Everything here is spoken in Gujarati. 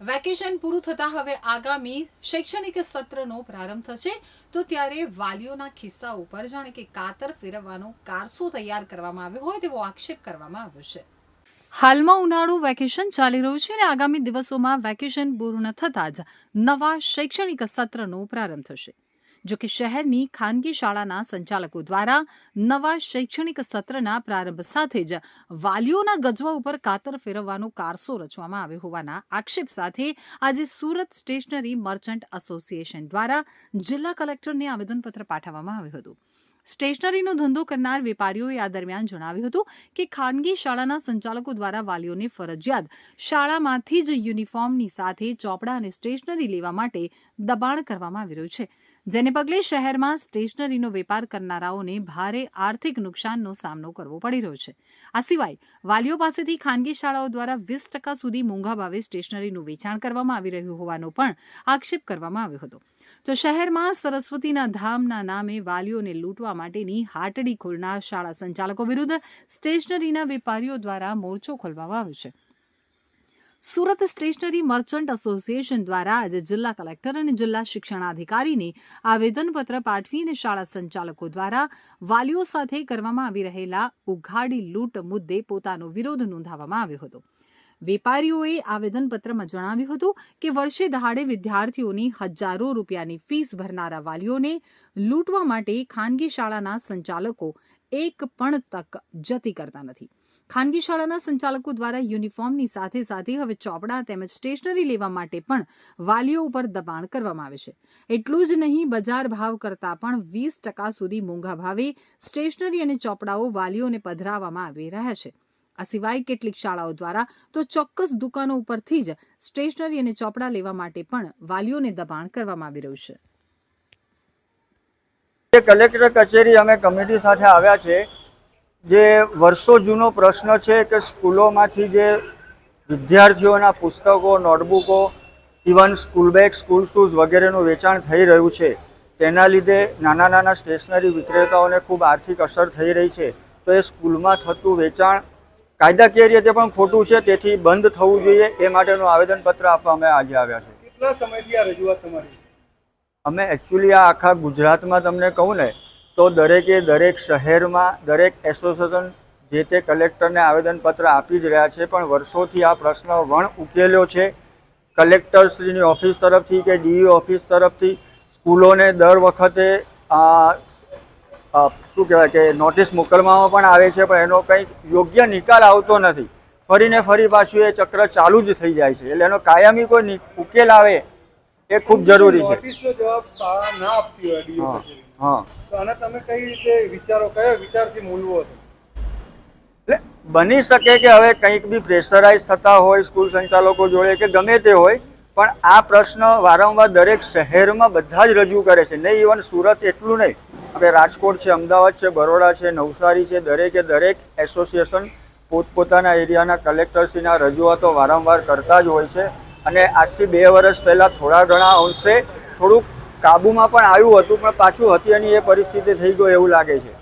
વેકેશન પૂરું થતાં હવે આગામી શૈક્ષણિક સત્રનો પ્રારંભ થશે. તો ત્યારે વાલીઓના ખિસ્સા ઉપર જાણે કે કાતર ફેરવવાનો કારસો તૈયાર કરવામાં આવ્યો હોય તેવો આક્ષેપ કરવામાં આવ્યો છે. હાલમાં ઉનાળુ વેકેશન ચાલી રહ્યું છે અને આગામી દિવસોમાં વેકેશન પૂર્ણ થતાં જ નવા શૈક્ષણિક સત્રનો પ્રારંભ થશે. જો કે શહેરની ખાનગી શાળાના સંચાલકો દ્વારા નવા શૈક્ષણિક સત્રના પ્રારંભ સાથે જ વાલીઓના ગજવા ઉપર કાતર ફેરવવાનો કારસો રચવામાં આવ્યો હોવાના આક્ષેપ સાથે આજે સુરત સ્ટેશનરી મર્ચન્ટ એસોસિએશન દ્વારા જિલ્લા કલેક્ટરને આવેદનપત્ર પાઠવવામાં આવ્યું હતું. સ્ટેશનરીનો ધંધો કરનાર વેપારીઓએ આ દરમિયાન જણાવ્યું હતું કે ખાનગી શાળાના સંચાલકો દ્વારા વાલીઓને ફરજિયાત શાળામાંથી જ યુનિફોર્મની સાથે ચોપડા અને સ્ટેશનરી લેવા માટે દબાણ કરવામાં આવી રહ્યું છે. જેને પગલે શહેરમાં સ્ટેશનરીનો વેપાર કરનારાઓને ભારે આર્થિક નુકસાનનો સામનો કરવો પડી રહ્યો છે. આ સિવાય વાલીઓ પાસેથી ખાનગી શાળાઓ દ્વારા વીસ ટકા સુધી મોંઘા ભાવે સ્ટેશનરીનું વેચાણ કરવામાં આવી રહ્યું હોવાનો પણ આક્ષેપ કરવામાં આવ્યો હતો. તો શહેરમાં સરસ્વતીના ધામના નામે વાલીઓને લૂંટવા માટેની હાટડી ખોલનાર શાળા સંચાલકો વિરુદ્ધ સ્ટેશનરીના વેપારીઓ દ્વારા મોરચો ખોલવામાં આવ્યો છે. સુરત સ્ટેશનરી મર્ચન્ટ એસોસિએશન દ્વારા આજે જિલ્લા કલેક્ટર અને જિલ્લા શિક્ષણાધિકારીને આવેદનપત્ર પાઠવીને શાળા સંચાલકો દ્વારા વાલીઓ સાથે કરવામાં આવી રહેલા ઉઘાડી લૂંટ મુદ્દે પોતાનો વિરોધ નોંધાવવામાં આવ્યો હતો. વેપારીઓએ આવેદનપત્રમાં જણાવ્યું હતું કે વર્ષે દહાડે વિદ્યાર્થીઓની હજારો રૂપિયાની ફીસ ભરનારા વાલીઓને લૂંટવા માટે ખાનગી શાળાના સંચાલકો એક પણ તક જતી કરતા નથી. ખાનગી શાળાના સંચાલકો દ્વારા યુનિફોર્મની સાથે સાથે હવે ચોપડા તેમજ સ્ટેશનરી લેવા માટે પણ વાલીઓ ઉપર દબાણ કરવામાં આવે છે. એટલું જ નહીં, બજાર ભાવ કરતાં પણ વીસ ટકા સુધી મોંઘા ભાવે સ્ટેશનરી અને ચોપડાઓ વાલીઓને પધરાવવામાં આવી રહ્યા છે. આ સિવાય કેટલીક શાળાઓ દ્વારા તો ચોક્કસ દુકાનો ઉપરથી જ સ્ટેશનરી અને ચોપડા લેવા માટે પણ વાલીઓને દબાણ કરવામાં આવી રહ્યું છે. કલેક્ટર કચેરી અમે કમિટી સાથે આવ્યા છે જે વર્ષો જૂનો પ્રશ્ન છે કે સ્કૂલોમાંથી જે વિદ્યાર્થીઓના પુસ્તકો નોટબુકો even school bag school shoes વગેરેનું વેચાણ થઈ રહ્યું છે તેના લીધે નાના નાના સ્ટેશનરી વિક્રેતાઓને ખૂબ આર્થિક અસર થઈ રહી છે. તો એ સ્કૂલમાં થતું વેચાણ કાયદાકીય રીતે પણ ખોટું છે તેથી બંધ થવું જોઈએ એ માટેનું આવેદનપત્ર આપવા અમે આજે આવ્યા છે કેટલા સમયથી આ રજૂઆત તમારી? અમે એકચ્યુઅલી આ આખા ગુજરાતમાં તમને કહું ને તો દરેકે દરેક શહેરમાં દરેક એસોસિએશન જે તે કલેક્ટરને આવેદનપત્ર આપી જ રહ્યા છે, પણ વર્ષોથી આ પ્રશ્ન વણ ઉકેલ્યો છે. કલેક્ટરશ્રીની ઓફિસ તરફથી કે ડીઈ ઓફિસ તરફથી સ્કૂલોને દર વખતે શું કહેવાય કે નોટિસ મોકલવામાં પણ આવે છે, પણ એનો કંઈક યોગ્ય નિકાલ આવતો નથી. ફરીને ફરી પાછું એ ચક્ર ચાલુ જ થઈ જાય છે, એટલે એનો કાયમી કોઈ ઉકેલ આવે એ ખૂબ જરૂરી છે. નોટિસનો જવાબ શાળા ના આપતી હોય ડીઓ હા કચેરી હા. તો આને તમે કઈ રીતે વિચારો કયો વિચારથી મૂલવો હતો? એટલે બની શકે કે હવે કંઈક બી પ્રેશરાઇઝ થતા હોય સ્કૂલ સંચાલકો જોડે કે ગમે તે હોય પણ આ પ્રશ્ન વારંવાર દરેક શહેરમાં બધા જ રજૂ કરે છે. નહીં ઇવન સુરત એટલું નહીં. આપણે રાજકોટ છે અમદાવાદ છે બરોડા છે નવસારી છે દરેકે દરેક એસોસિએશન પોતપોતાના એરિયાના કલેક્ટરશ્રીના રજૂઆતો વારંવાર કરતા જ હોય છે. અને આજથી બે વર્ષ પહેલાં થોડા ઘણા અંશે થોડુંક કાબૂમાં પણ આવ્યું હતું, પણ પાછું હતી એની એ પરિસ્થિતિ થઈ ગઈ એવું લાગે છે.